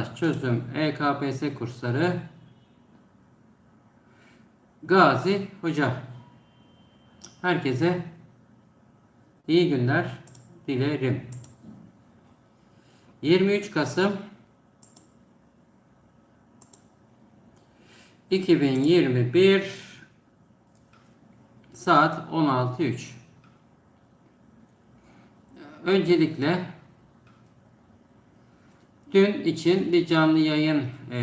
Çağdaş Çözüm EKPS kursları Gazi Hoca. Herkese iyi günler dilerim. 23 Kasım 2021 saat 16.03 Öncelikle dün için bir canlı yayın e,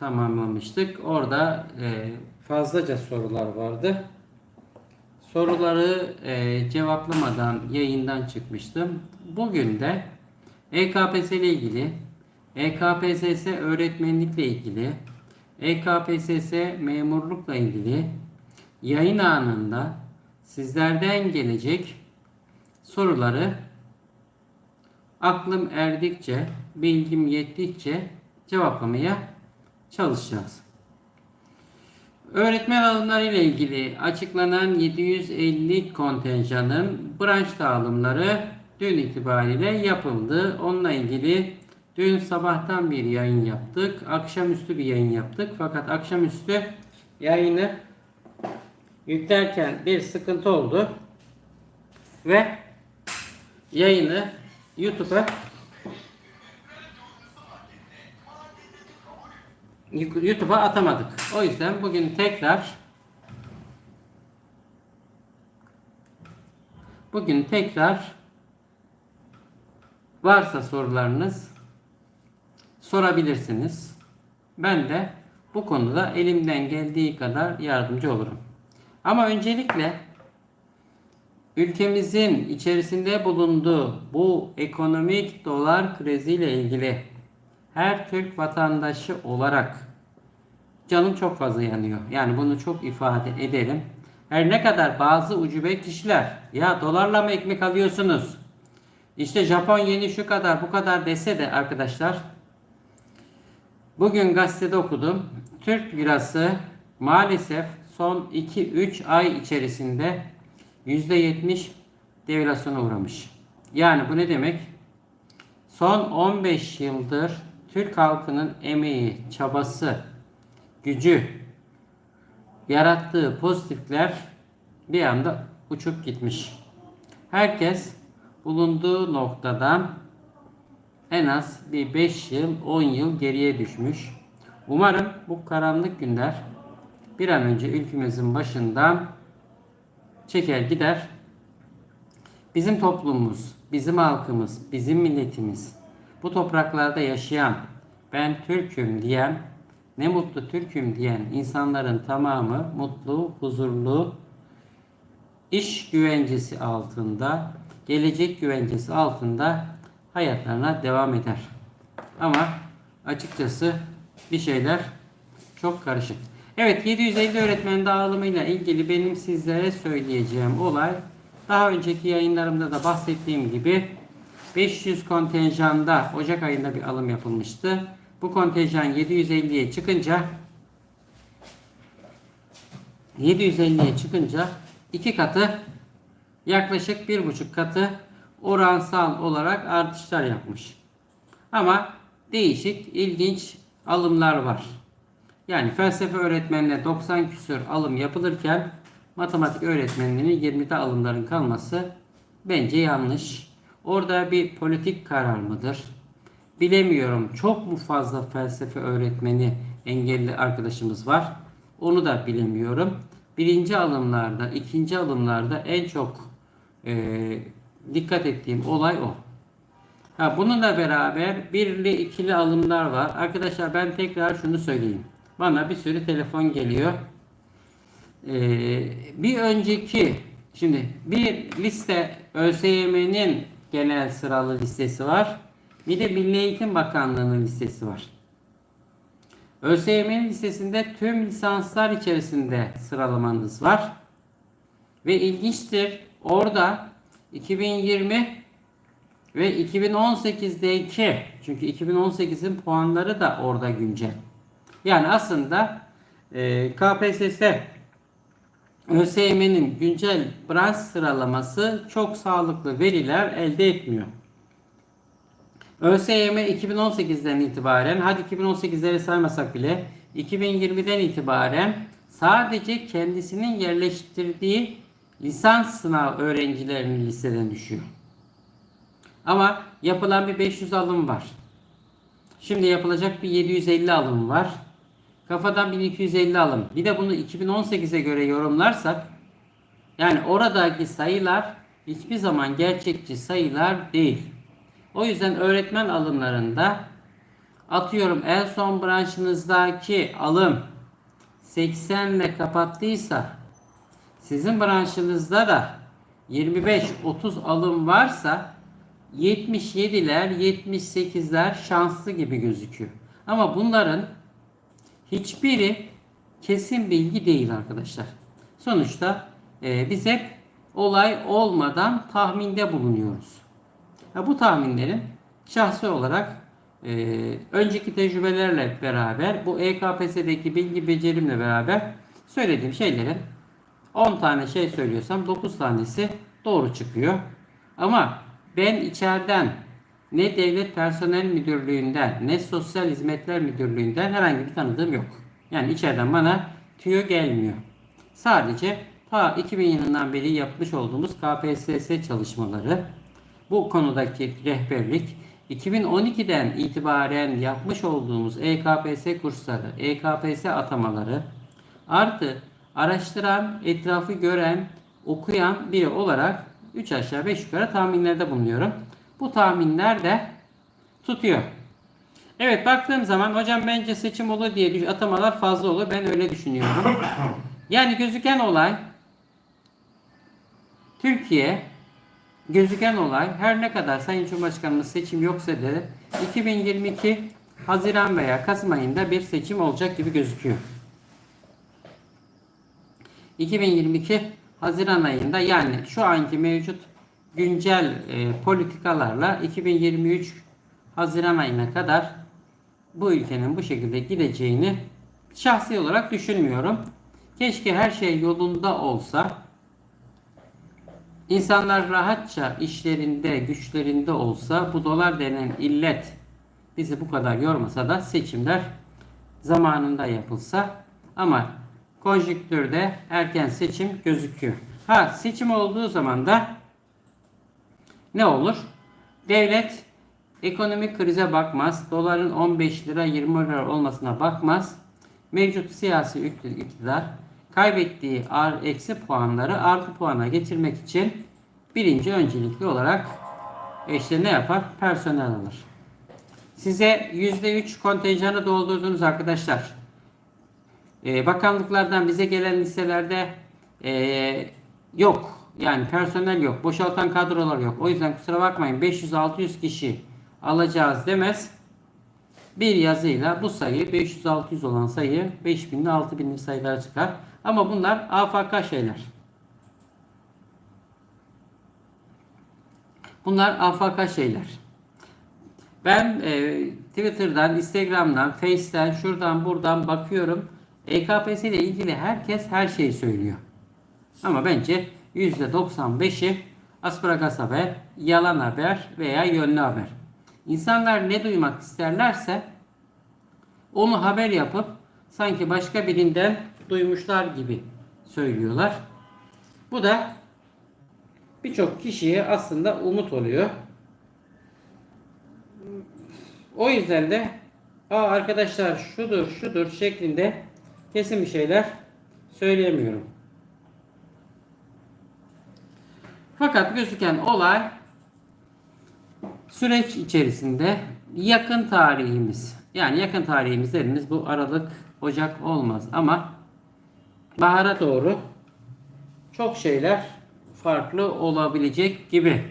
tamamlamıştık. Orada e, fazlaca sorular vardı. Soruları e, cevaplamadan yayından çıkmıştım. Bugün de EKPS ile ilgili, EKPSS öğretmenlikle ilgili, EKPSS memurlukla ilgili yayın anında sizlerden gelecek soruları aklım erdikçe, bilgim yettikçe cevaplamaya çalışacağız. Öğretmen alımları ile ilgili açıklanan 750 kontenjanın branş dağılımları dün itibariyle yapıldı. Onunla ilgili dün sabahtan bir yayın yaptık. Akşamüstü bir yayın yaptık. Fakat akşamüstü yayını yüklerken bir sıkıntı oldu. Ve yayını YouTube'a YouTube'a atamadık. O yüzden bugün tekrar bugün tekrar varsa sorularınız sorabilirsiniz. Ben de bu konuda elimden geldiği kadar yardımcı olurum. Ama öncelikle ülkemizin içerisinde bulunduğu bu ekonomik dolar kriziyle ilgili her Türk vatandaşı olarak canım çok fazla yanıyor. Yani bunu çok ifade edelim. Her ne kadar bazı ucube kişiler ya dolarla mı ekmek alıyorsunuz? İşte Japon yeni şu kadar bu kadar dese de arkadaşlar bugün gazetede okudum. Türk lirası maalesef son 2-3 ay içerisinde %70 devalüasyona uğramış. Yani bu ne demek? Son 15 yıldır Türk halkının emeği, çabası, gücü, yarattığı pozitifler bir anda uçup gitmiş. Herkes bulunduğu noktadan en az bir 5 yıl, 10 yıl geriye düşmüş. Umarım bu karanlık günler bir an önce ülkemizin başından çeker gider. Bizim toplumumuz, bizim halkımız, bizim milletimiz, bu topraklarda yaşayan, ben Türk'üm diyen, ne mutlu Türk'üm diyen insanların tamamı mutlu, huzurlu, iş güvencesi altında, gelecek güvencesi altında hayatlarına devam eder. Ama açıkçası bir şeyler çok karışık. Evet 750 öğretmen dağılımıyla ilgili benim sizlere söyleyeceğim olay daha önceki yayınlarımda da bahsettiğim gibi 500 kontenjanda Ocak ayında bir alım yapılmıştı. Bu kontenjan 750'ye çıkınca 750'ye çıkınca iki katı yaklaşık bir buçuk katı oransal olarak artışlar yapmış. Ama değişik, ilginç alımlar var. Yani felsefe öğretmenine 90 küsur alım yapılırken matematik öğretmenliğinin 20'de alımların kalması bence yanlış. Orada bir politik karar mıdır? Bilemiyorum. Çok mu fazla felsefe öğretmeni engelli arkadaşımız var? Onu da bilemiyorum. Birinci alımlarda, ikinci alımlarda en çok e, dikkat ettiğim olay o. Ha, bununla beraber birli ikili alımlar var. Arkadaşlar ben tekrar şunu söyleyeyim. Bana bir sürü telefon geliyor. Ee, bir önceki şimdi bir liste ÖSYM'nin genel sıralı listesi var. Bir de Milli Eğitim Bakanlığı'nın listesi var. ÖSYM'nin listesinde tüm lisanslar içerisinde sıralamanız var. Ve ilginçtir orada 2020 ve 2018'deki çünkü 2018'in puanları da orada güncel. Yani aslında e, KPSS ÖSYM'nin güncel branş sıralaması çok sağlıklı veriler elde etmiyor. ÖSYM 2018'den itibaren, hadi 2018'leri saymasak bile, 2020'den itibaren sadece kendisinin yerleştirdiği lisans sınav öğrencilerinin listeden düşüyor. Ama yapılan bir 500 alım var. Şimdi yapılacak bir 750 alım var. Kafadan 1250 alım. Bir de bunu 2018'e göre yorumlarsak yani oradaki sayılar hiçbir zaman gerçekçi sayılar değil. O yüzden öğretmen alımlarında atıyorum en son branşınızdaki alım 80 ile kapattıysa sizin branşınızda da 25-30 alım varsa 77'ler 78'ler şanslı gibi gözüküyor. Ama bunların hiçbiri kesin bilgi değil arkadaşlar. Sonuçta e, biz hep olay olmadan tahminde bulunuyoruz. Ha, bu tahminlerin şahsi olarak e, önceki tecrübelerle beraber bu EKPS'deki bilgi becerimle beraber söylediğim şeylerin 10 tane şey söylüyorsam 9 tanesi doğru çıkıyor. Ama ben içeriden ne devlet personel müdürlüğünden ne sosyal hizmetler müdürlüğünden herhangi bir tanıdığım yok. Yani içeriden bana tüyo gelmiyor. Sadece ta 2000 yılından beri yapmış olduğumuz KPSS çalışmaları, bu konudaki rehberlik, 2012'den itibaren yapmış olduğumuz EKPS kursları, EKPS atamaları, artı araştıran, etrafı gören, okuyan biri olarak 3 aşağı 5 yukarı tahminlerde bulunuyorum. Bu tahminler de tutuyor. Evet baktığım zaman hocam bence seçim olur diye atamalar fazla olur. Ben öyle düşünüyorum. Yani gözüken olay Türkiye gözüken olay her ne kadar Sayın Cumhurbaşkanımız seçim yoksa da 2022 Haziran veya Kasım ayında bir seçim olacak gibi gözüküyor. 2022 Haziran ayında yani şu anki mevcut güncel e, politikalarla 2023 Haziran ayına kadar bu ülkenin bu şekilde gideceğini şahsi olarak düşünmüyorum. Keşke her şey yolunda olsa. İnsanlar rahatça işlerinde, güçlerinde olsa bu dolar denen illet bizi bu kadar yormasa da seçimler zamanında yapılsa ama konjüktürde erken seçim gözüküyor. Ha seçim olduğu zaman da ne olur? Devlet ekonomik krize bakmaz. Doların 15 lira 20 lira olmasına bakmaz. Mevcut siyasi iktidar kaybettiği eksi puanları artı puana getirmek için birinci öncelikli olarak işte ne yapar? Personel alır. Size %3 kontenjanı doldurdunuz arkadaşlar. Ee, bakanlıklardan bize gelen listelerde ee, yok. Yani personel yok. Boşaltan kadrolar yok. O yüzden kusura bakmayın 500-600 kişi alacağız demez. Bir yazıyla bu sayı 500-600 olan sayı 5000'li 6000'li sayılara çıkar. Ama bunlar AFK şeyler. Bunlar AFK şeyler. Ben e, Twitter'dan, Instagram'dan, Face'ten, şuradan buradan bakıyorum. EKPS ile ilgili herkes her şeyi söylüyor. Ama bence %95'i asparagas haber, yalan haber veya yönlü haber. İnsanlar ne duymak isterlerse onu haber yapıp sanki başka birinden duymuşlar gibi söylüyorlar. Bu da birçok kişiye aslında umut oluyor. O yüzden de Aa arkadaşlar şudur şudur şeklinde kesin bir şeyler söyleyemiyorum. Fakat gözüken olay süreç içerisinde yakın tarihimiz. Yani yakın tarihimiz dediğimiz bu Aralık, Ocak olmaz ama bahara doğru çok şeyler farklı olabilecek gibi.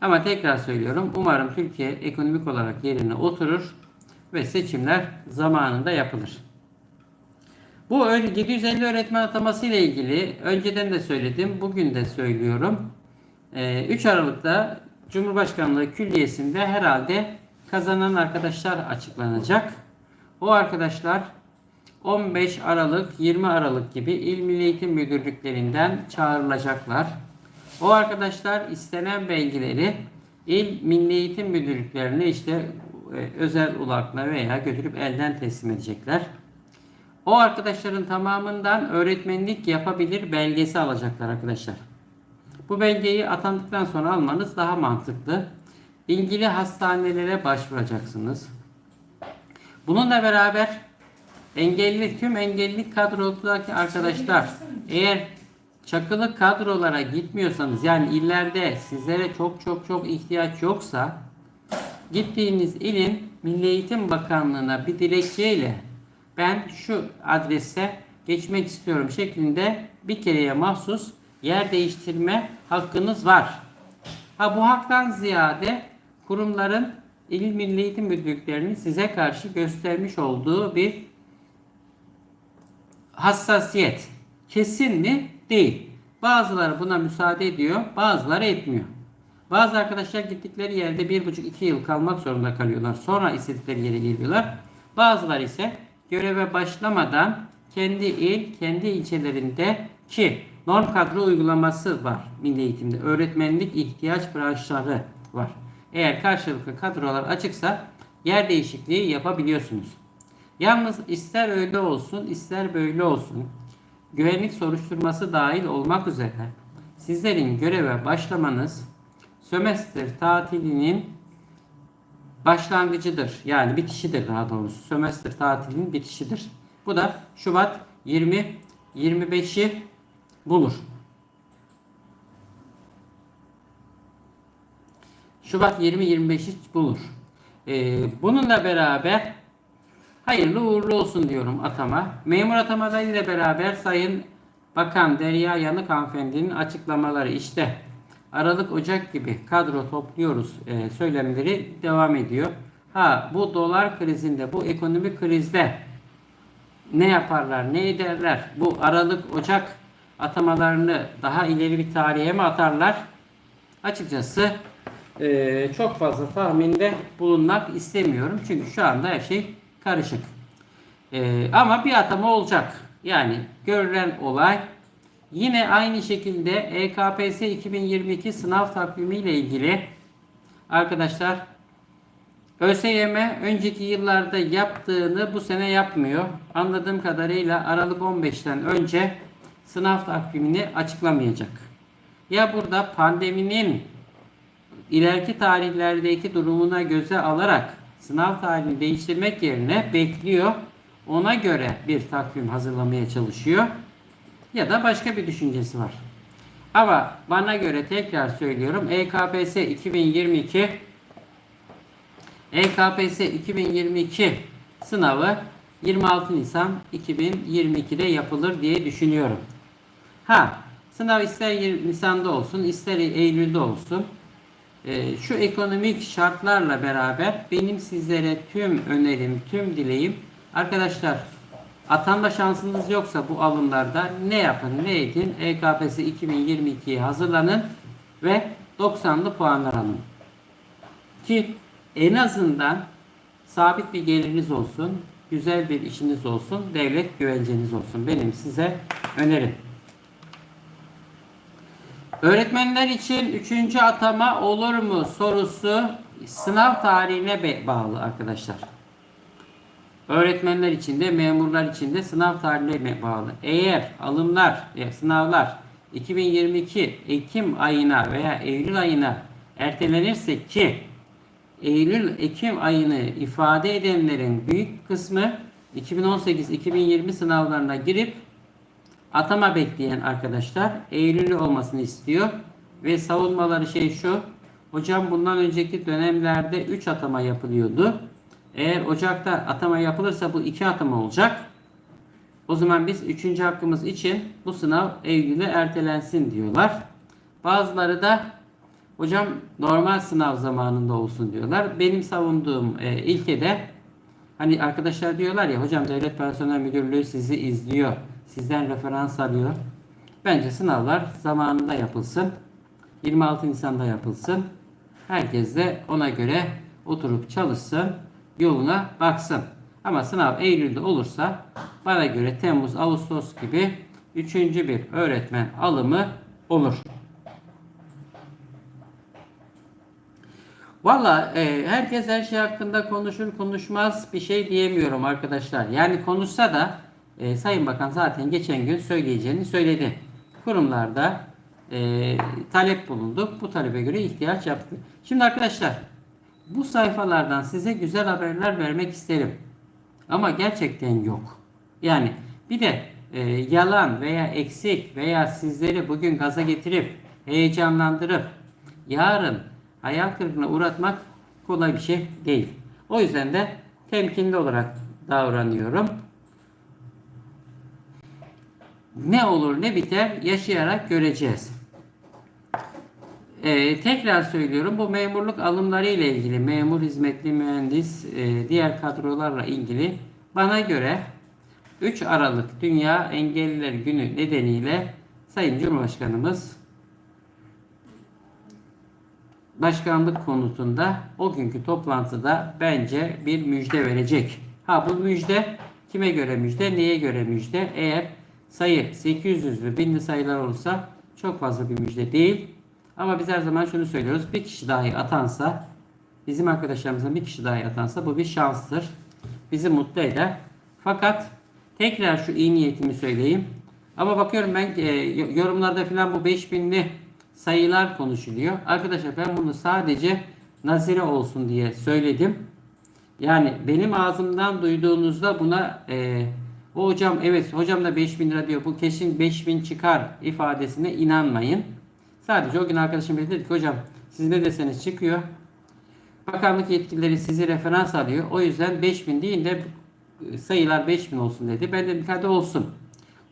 Ama tekrar söylüyorum umarım Türkiye ekonomik olarak yerine oturur ve seçimler zamanında yapılır. Bu öyle 750 öğretmen ataması ile ilgili önceden de söyledim, bugün de söylüyorum. Ee, 3 Aralık'ta Cumhurbaşkanlığı Külliyesi'nde herhalde kazanan arkadaşlar açıklanacak. O arkadaşlar 15 Aralık, 20 Aralık gibi İl Milli Eğitim Müdürlüklerinden çağrılacaklar. O arkadaşlar istenen belgeleri İl Milli Eğitim Müdürlüklerine işte e, özel ulakla veya götürüp elden teslim edecekler. O arkadaşların tamamından öğretmenlik yapabilir belgesi alacaklar arkadaşlar. Bu belgeyi atandıktan sonra almanız daha mantıklı. İlgili hastanelere başvuracaksınız. Bununla beraber engelli tüm engelli kadrodaki arkadaşlar eğer çakılı kadrolara gitmiyorsanız yani illerde sizlere çok çok çok ihtiyaç yoksa gittiğiniz ilin Milli Eğitim Bakanlığı'na bir dilekçeyle ben şu adrese geçmek istiyorum şeklinde bir kereye mahsus yer değiştirme hakkınız var. Ha bu haktan ziyade kurumların İl Milli Eğitim Müdürlüklerinin size karşı göstermiş olduğu bir hassasiyet. Kesin mi? Değil. Bazıları buna müsaade ediyor, bazıları etmiyor. Bazı arkadaşlar gittikleri yerde bir buçuk iki yıl kalmak zorunda kalıyorlar. Sonra istedikleri yere geliyorlar. Bazıları ise göreve başlamadan kendi il, kendi ilçelerinde ki norm kadro uygulaması var milli eğitimde. Öğretmenlik ihtiyaç branşları var. Eğer karşılıklı kadrolar açıksa yer değişikliği yapabiliyorsunuz. Yalnız ister öyle olsun ister böyle olsun güvenlik soruşturması dahil olmak üzere sizlerin göreve başlamanız sömestr tatilinin başlangıcıdır. Yani bitişidir daha doğrusu. Sömestr tatilinin bitişidir. Bu da Şubat 20 25'i bulur. Şubat 20-25'i bulur. Ee, bununla beraber hayırlı uğurlu olsun diyorum atama. Memur atamalarıyla beraber Sayın Bakan Derya Yanık hanımefendinin açıklamaları işte Aralık Ocak gibi kadro topluyoruz e, söylemleri devam ediyor. Ha bu dolar krizinde bu ekonomik krizde ne yaparlar ne ederler bu Aralık Ocak atamalarını daha ileri bir tarihe mi atarlar? Açıkçası e, çok fazla tahminde bulunmak istemiyorum. Çünkü şu anda her şey karışık. E, ama bir atama olacak. Yani görülen olay yine aynı şekilde EKPS 2022 sınav takvimi ile ilgili arkadaşlar ÖSYM önceki yıllarda yaptığını bu sene yapmıyor. Anladığım kadarıyla Aralık 15'ten önce sınav takvimini açıklamayacak. Ya burada pandeminin ileriki tarihlerdeki durumuna göze alarak sınav tarihini değiştirmek yerine bekliyor. Ona göre bir takvim hazırlamaya çalışıyor. Ya da başka bir düşüncesi var. Ama bana göre tekrar söylüyorum E EKPS 2022 EKPS 2022 sınavı 26 Nisan 2022'de yapılır diye düşünüyorum. Ha, sınav ister Nisan'da olsun, ister Eylül'de olsun. Ee, şu ekonomik şartlarla beraber benim sizlere tüm önerim, tüm dileğim arkadaşlar atanma şansınız yoksa bu alımlarda ne yapın, ne edin? EKPS 2022'ye hazırlanın ve 90'lı puanlar alın. Ki en azından sabit bir geliriniz olsun, güzel bir işiniz olsun, devlet güvenceniz olsun. Benim size önerim. Öğretmenler için üçüncü atama olur mu sorusu sınav tarihine bağlı arkadaşlar. Öğretmenler için de memurlar için de sınav tarihine bağlı. Eğer alımlar ya sınavlar 2022 Ekim ayına veya Eylül ayına ertelenirse ki Eylül-Ekim ayını ifade edenlerin büyük kısmı 2018-2020 sınavlarına girip atama bekleyen arkadaşlar Eylül'ü olmasını istiyor. Ve savunmaları şey şu. Hocam bundan önceki dönemlerde 3 atama yapılıyordu. Eğer Ocak'ta atama yapılırsa bu 2 atama olacak. O zaman biz 3. hakkımız için bu sınav Eylül'e ertelensin diyorlar. Bazıları da hocam normal sınav zamanında olsun diyorlar. Benim savunduğum e, ilkede hani arkadaşlar diyorlar ya hocam devlet personel müdürlüğü sizi izliyor. Sizden referans alıyor. Bence sınavlar zamanında yapılsın. 26 Nisan'da yapılsın. Herkes de ona göre oturup çalışsın. Yoluna baksın. Ama sınav Eylül'de olursa bana göre Temmuz, Ağustos gibi üçüncü bir öğretmen alımı olur. Valla e, herkes her şey hakkında konuşur konuşmaz bir şey diyemiyorum arkadaşlar. Yani konuşsa da e, Sayın Bakan zaten geçen gün söyleyeceğini söyledi. Kurumlarda e, talep bulundu. Bu talebe göre ihtiyaç yaptı. Şimdi arkadaşlar bu sayfalardan size güzel haberler vermek isterim. Ama gerçekten yok. Yani bir de e, yalan veya eksik veya sizleri bugün gaza getirip heyecanlandırıp yarın hayal kırıklığına uğratmak kolay bir şey değil. O yüzden de temkinli olarak davranıyorum. Ne olur ne biter yaşayarak göreceğiz. Ee, tekrar söylüyorum bu memurluk alımları ile ilgili memur hizmetli mühendis e, diğer kadrolarla ilgili bana göre 3 Aralık Dünya Engelliler Günü nedeniyle Sayın Cumhurbaşkanımız başkanlık konutunda o günkü toplantıda bence bir müjde verecek. Ha bu müjde kime göre müjde, neye göre müjde? Eğer sayı 800'lü, 1000'li sayılar olursa çok fazla bir müjde değil. Ama biz her zaman şunu söylüyoruz. Bir kişi dahi atansa, bizim arkadaşlarımızdan bir kişi dahi atansa bu bir şanstır. Bizi mutlu eder. Fakat tekrar şu iyi niyetimi söyleyeyim. Ama bakıyorum ben e, yorumlarda falan bu 5000'li sayılar konuşuluyor. Arkadaşlar ben bunu sadece nazire olsun diye söyledim. Yani benim ağzımdan duyduğunuzda buna e, o hocam evet hocam da 5000 lira diyor bu kesin 5000 çıkar ifadesine inanmayın. Sadece o gün arkadaşım dedi ki hocam siz ne deseniz çıkıyor. Bakanlık yetkilileri sizi referans alıyor. O yüzden 5000 değil de sayılar 5000 olsun dedi. Ben dedim hadi olsun.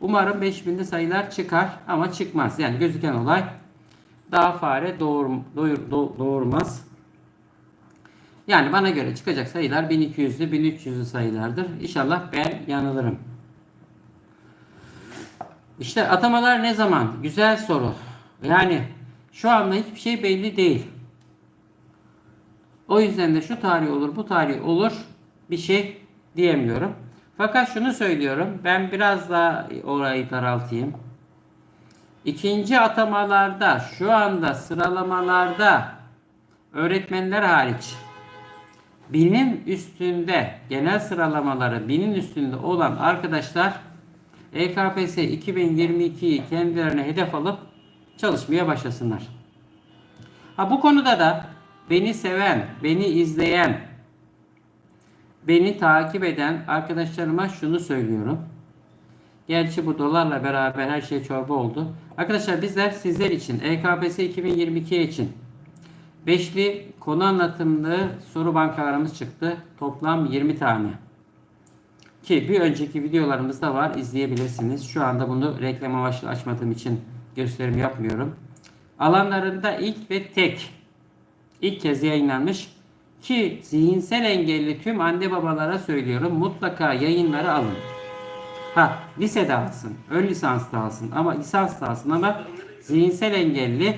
Umarım 5000'de sayılar çıkar ama çıkmaz. Yani gözüken olay daha fare doğur, doyur, do, doğurmaz. Yani bana göre çıkacak sayılar 1200'lü 1300'lü sayılardır. İnşallah ben yanılırım. İşte atamalar ne zaman? Güzel soru. Yani şu anda hiçbir şey belli değil. O yüzden de şu tarih olur, bu tarih olur bir şey diyemiyorum. Fakat şunu söylüyorum. Ben biraz daha orayı daraltayım. İkinci atamalarda şu anda sıralamalarda öğretmenler hariç binin üstünde genel sıralamaları binin üstünde olan arkadaşlar EKPS 2022'yi kendilerine hedef alıp çalışmaya başlasınlar. Ha bu konuda da beni seven, beni izleyen, beni takip eden arkadaşlarıma şunu söylüyorum. Gerçi bu dolarla beraber her şey çorba oldu. Arkadaşlar bizler sizler için EKPS 2022 için beşli konu anlatımlı soru bankalarımız çıktı. Toplam 20 tane. Ki bir önceki videolarımızda var izleyebilirsiniz. Şu anda bunu reklam amaçlı açmadığım için gösterim yapmıyorum. Alanlarında ilk ve tek ilk kez yayınlanmış ki zihinsel engelli tüm anne babalara söylüyorum mutlaka yayınları alın. Ha lisede alsın, ön lisans da alsın ama lisans da alsın ama zihinsel engelli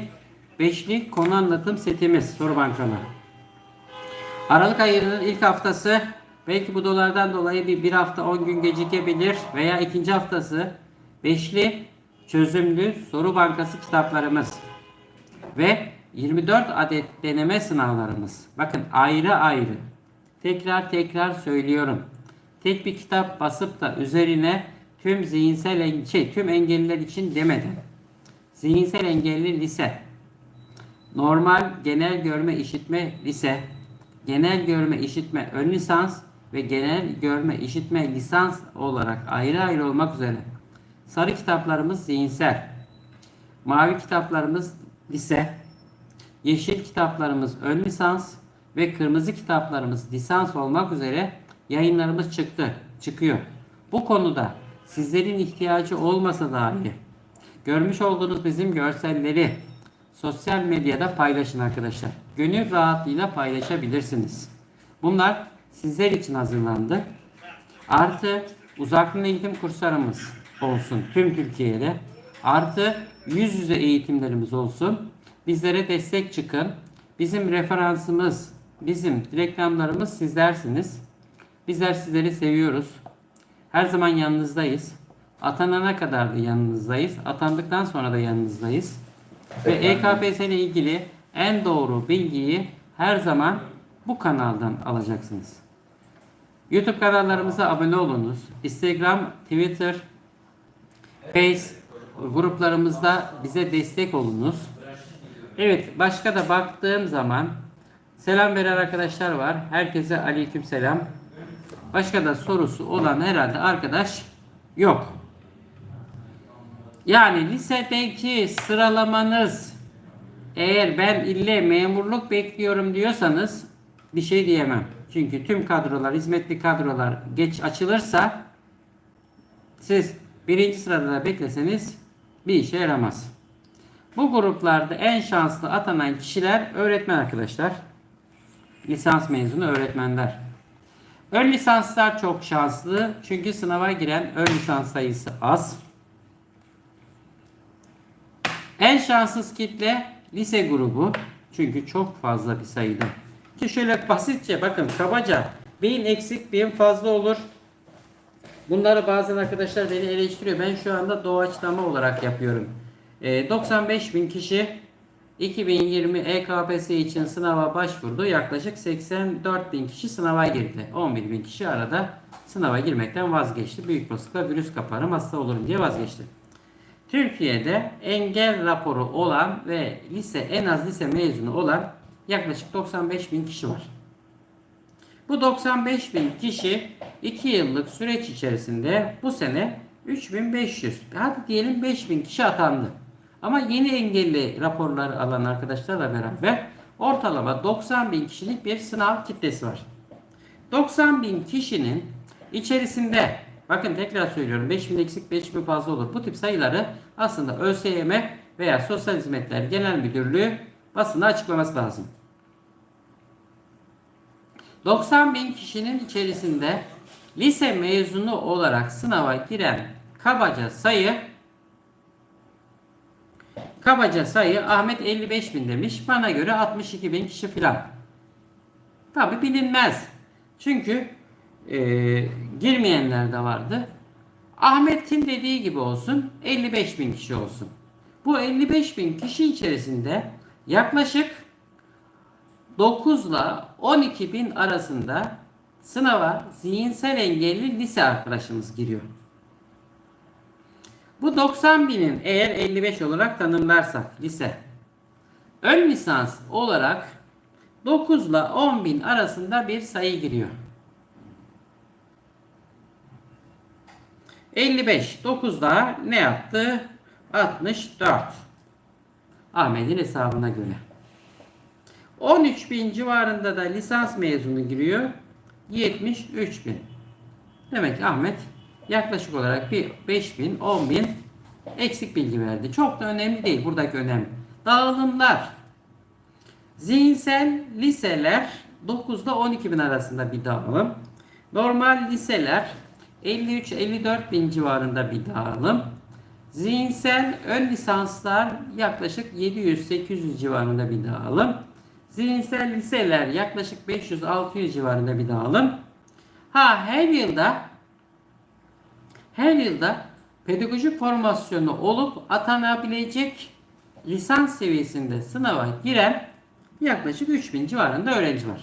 beşli konu anlatım setimiz soru bankalı. Aralık ayının ilk haftası belki bu dolardan dolayı bir, bir hafta 10 gün gecikebilir veya ikinci haftası beşli çözümlü soru bankası kitaplarımız ve 24 adet deneme sınavlarımız. Bakın ayrı ayrı. Tekrar tekrar söylüyorum. Tek bir kitap basıp da üzerine tüm zihinsel şey tüm engelliler için demeden zihinsel engelli lise, normal genel görme işitme lise, genel görme işitme ön lisans ve genel görme işitme lisans olarak ayrı ayrı olmak üzere sarı kitaplarımız zihinsel, mavi kitaplarımız lise, yeşil kitaplarımız ön lisans ve kırmızı kitaplarımız lisans olmak üzere yayınlarımız çıktı, çıkıyor. Bu konuda sizlerin ihtiyacı olmasa dahi görmüş olduğunuz bizim görselleri sosyal medyada paylaşın arkadaşlar. Gönül rahatlığıyla paylaşabilirsiniz. Bunlar sizler için hazırlandı. Artı uzaktan eğitim kurslarımız olsun tüm Türkiye'de. Artı yüz yüze eğitimlerimiz olsun. Bizlere destek çıkın. Bizim referansımız, bizim reklamlarımız sizlersiniz. Bizler sizleri seviyoruz. Her zaman yanınızdayız. Atanana kadar da yanınızdayız. Atandıktan sonra da yanınızdayız. Ve EKPS ile ilgili en doğru bilgiyi her zaman bu kanaldan alacaksınız. YouTube kanallarımıza abone olunuz. Instagram, Twitter, Face gruplarımızda bize destek olunuz. Evet, başka da baktığım zaman selam veren arkadaşlar var. Herkese aleyküm selam. Başka da sorusu olan herhalde arkadaş yok. Yani lisedeki sıralamanız eğer ben ille memurluk bekliyorum diyorsanız bir şey diyemem. Çünkü tüm kadrolar, hizmetli kadrolar geç açılırsa siz birinci sırada da bekleseniz bir işe yaramaz. Bu gruplarda en şanslı atanan kişiler öğretmen arkadaşlar. Lisans mezunu öğretmenler. Ön lisanslar çok şanslı çünkü sınava giren ön lisans sayısı az. En şanssız kitle lise grubu. Çünkü çok fazla bir sayıda. Ki şöyle basitçe bakın kabaca beyin eksik beyin fazla olur. Bunları bazen arkadaşlar beni eleştiriyor. Ben şu anda doğaçlama olarak yapıyorum. Ee, 95 bin kişi 2020 EKPS için sınava başvurdu. Yaklaşık 84 bin kişi sınava girdi. 11 bin kişi arada sınava girmekten vazgeçti. Büyük olasılıkla virüs kaparım hasta olurum diye vazgeçti. Türkiye'de engel raporu olan ve lise en az lise mezunu olan yaklaşık 95 bin kişi var. Bu 95 bin kişi 2 yıllık süreç içerisinde bu sene 3500 hadi diyelim 5000 kişi atandı. Ama yeni engelli raporları alan arkadaşlarla beraber ortalama 90 bin kişilik bir sınav kitlesi var. 90 bin kişinin içerisinde bakın tekrar söylüyorum 5000 eksik 5000 fazla olur. Bu tip sayıları aslında ÖSYM veya Sosyal Hizmetler Genel Müdürlüğü basında açıklaması lazım. 90 bin kişinin içerisinde lise mezunu olarak sınava giren kabaca sayı kabaca sayı Ahmet 55 bin demiş. Bana göre 62 bin kişi filan. Tabi bilinmez. Çünkü e, girmeyenler de vardı. Ahmet'in dediği gibi olsun 55 bin kişi olsun. Bu 55 bin kişi içerisinde yaklaşık 9 ile 12 bin arasında sınava zihinsel engelli lise arkadaşımız giriyor. Bu 90 binin eğer 55 olarak tanımlarsak lise ön lisans olarak 9 ile 10 bin arasında bir sayı giriyor. 55 9 daha ne yaptı? 64 Ahmet'in hesabına göre. 13 bin civarında da lisans mezunu giriyor. 73 bin. Demek ki Ahmet yaklaşık olarak bir 5 bin, 10 bin eksik bilgi verdi. Çok da önemli değil. Buradaki önemli. Dağılımlar. Zihinsel liseler 9 ile 12 bin arasında bir dağılım. Normal liseler 53-54 bin civarında bir dağılım. Zihinsel ön lisanslar yaklaşık 700-800 civarında bir dağılım. Zihinsel liseler yaklaşık 500-600 civarında bir dağılım. Ha her yılda her yılda pedagojik formasyonu olup atanabilecek lisans seviyesinde sınava giren yaklaşık 3000 civarında öğrenci var.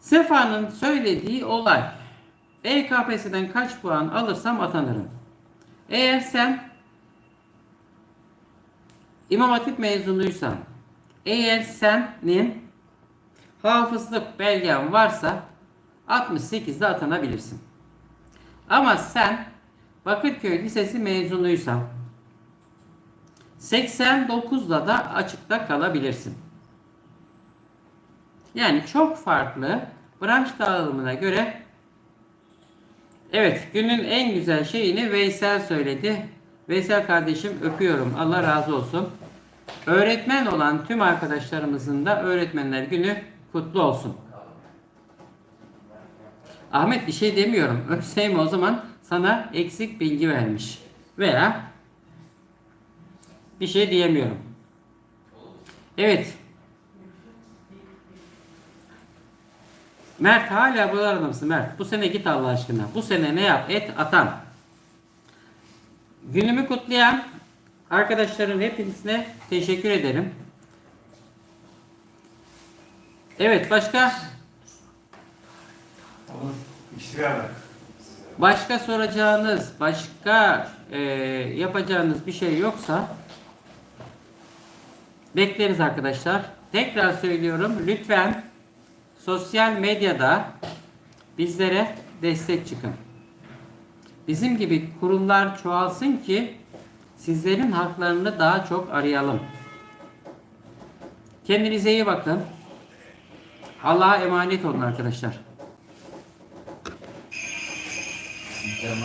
Sefa'nın söylediği olay EKPS'den kaç puan alırsam atanırım. Eğer sen İmam Hatip mezunuysan eğer senin hafızlık belgen varsa 68'de atanabilirsin. Ama sen Bakırköy Lisesi mezunuysan 89'da da açıkta kalabilirsin. Yani çok farklı branş dağılımına göre Evet günün en güzel şeyini Veysel söyledi. Veysel kardeşim öpüyorum. Allah razı olsun. Öğretmen olan tüm arkadaşlarımızın da öğretmenler günü kutlu olsun. Ahmet bir şey demiyorum. ÖSYM o zaman sana eksik bilgi vermiş. Veya bir şey diyemiyorum. Evet. Mert hala buralarda mısın Mert? Bu sene git Allah aşkına. Bu sene ne yap? Et atan. Günümü kutlayan arkadaşların hepsine teşekkür ederim. Evet başka Olur. Başka soracağınız, başka e, yapacağınız bir şey yoksa bekleriz arkadaşlar. Tekrar söylüyorum lütfen sosyal medyada bizlere destek çıkın. Bizim gibi kurumlar çoğalsın ki sizlerin haklarını daha çok arayalım. Kendinize iyi bakın. Allah'a emanet olun arkadaşlar. İlker